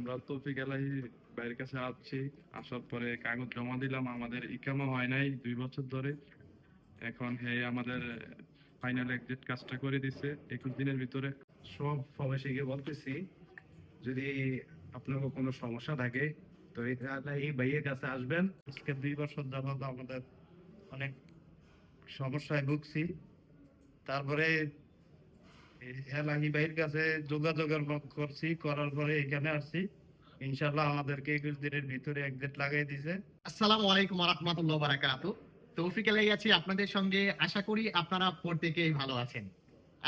আমরা তৌফিক এলাহি ভাইয়ের কাছে আসছি। আসার পরে কাগজ জমা দিলাম, আমাদের ইকামা হয় নাই দুই বছর ধরে। এখন হে আমাদের ফাইনাল এক্সিট কাজটা করে দিছে। একুশ দিনের ভিতরে সব প্রবাসীকে বলতেছি, যদি আপনার কোনো সমস্যা থাকে, তো এই ভাইয়ের কাছে আসবেন। আজকে দুই বছর যাবত আমাদের অনেক সমস্যায় ভুগছি। তারপরে এলাহি ভাইয়ের কাছে যোগাযোগের করছি, করার পরে এখানে আসছি। ইনশাল্লাহ আমাদেরকে একুশ দিনের ভিতরে একজেট লাগাই দিছে। আসসালামু আলাইকুম রহমতুল্লাহ বারাকাতু তৌফিক এলাই আছি আপনাদের সঙ্গে। আশা করি আপনারা প্রত্যেকেই ভালো আছেন।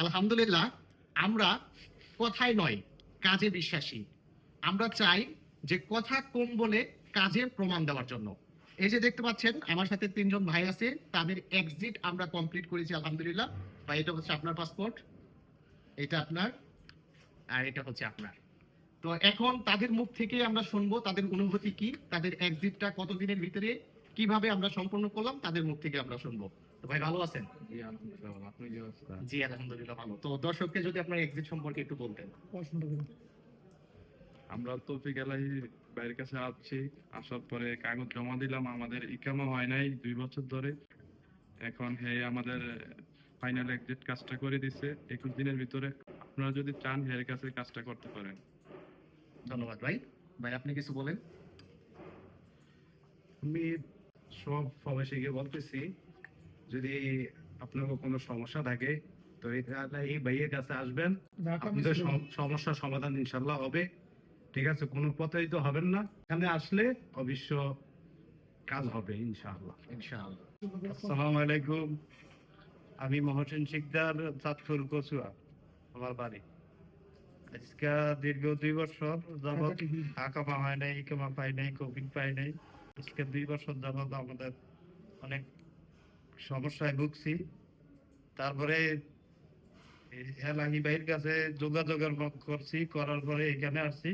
আলহামদুলিল্লাহ, আমরা কথায় নয়, কাজে বিশ্বাসী। আমরা চাই যে কথা কম বলে কাজে প্রমাণ দেওয়ার জন্য। এই যে দেখতে পাচ্ছেন, আমার সাথে তিনজন ভাই আছে, তাদের এক্সিট আমরা কমপ্লিট করেছি, আলহামদুলিল্লাহ। ভাই, এটা হচ্ছে আপনার পাসপোর্ট এটা আপনার আর এটা হচ্ছে আপনার। তো এখন তাদের মুখ থেকে আমরা শুনব তাদের অনুভূতি কি তাদের এক্সিটটা কতদিনের ভিতরে কীভাবে আমরা সম্পন্ন করলাম তাদের মুখ থেকে আমরা শুনব। তো ভাই ভালো আছেন? জি আলহামদুলিল্লাহ ভালো। আপনি কি অবস্থা? জি আলহামদুলিল্লাহ ভালো। তো দর্শককে যদি আপনার এক্সিট সম্পর্কে একটু বলতেন। আমরা তৌফিক এলাহি ভাইয়ের কাছে আসছি আসার পরে কাগজ জমা দিলাম আমাদের ইকামা হয় নাই দুই বছর ধরে। এখন হে আমাদের ফাইনাল এক্সিট কাজটা করে দিছে। একুশ দিনের ভিতরে আপনারা যদি চান হের কাছে কাজটা করতে পারেন। ধন্যবাদ ভাই। ভাই আপনি কিছু বলেন? আমি সব প্রবাসীকে বলতেছি যদি আপনার কোনো সমস্যা থাকে তো এই এই ভাইয়ের কাছে আসবেন। আপনাদের সম- সমস্যার সমাধান ইনশাল্লাহ হবে। ঠিক আছে কোনো প্রতারিত হবেন না। এখানে আসলে অবশ্য কাজ হবে ইনশাআল্লাহ। ইনশাআল্লাহ। আসসালামু আলাইকুম। আমি মহসিন শিকদার চাঁদপুর কচুয়া আমার বাড়ি। আজকে দীর্ঘ দুই বছর যাবৎ আকামা হয় নাই ইকামা পাই নাই কোভিড পাই নাই। আজকে দুই বছর যাবৎ আমাদের অনেক সমস্যায় ভুগছি। তারপরে এলাহি ভাইয়ের কাছে যোগাযোগের করছি করার পরে এখানে আসছি।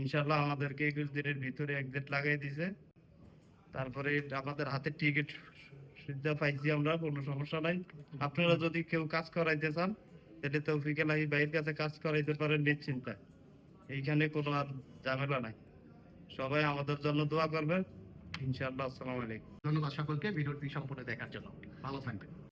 ইনশাল্লাহ আমাদেরকে একুশ দিনের ভিতরে একজেট লাগাই দিছে। তারপরে আমাদের হাতে টিকিট সুবিধা পাইছি আমরা, কোনো সমস্যা নাই। আপনারা যদি কেউ কাজ করাইতে চান, তাহলে তৌফিক এলাহি ভাইয়ের কাছে কাজ করাইতে পারেন নিশ্চিন্তায় এইখানে কোনো আর ঝামেলা নাই। সবাই আমাদের জন্য দোয়া করবেন। ইনশাআল্লাহ, আসসালামু আলাইকুম। ধন্যবাদ সকলকে, ভিডিওটি সম্পূর্ণ দেখার জন্য। ভালো থাকবেন।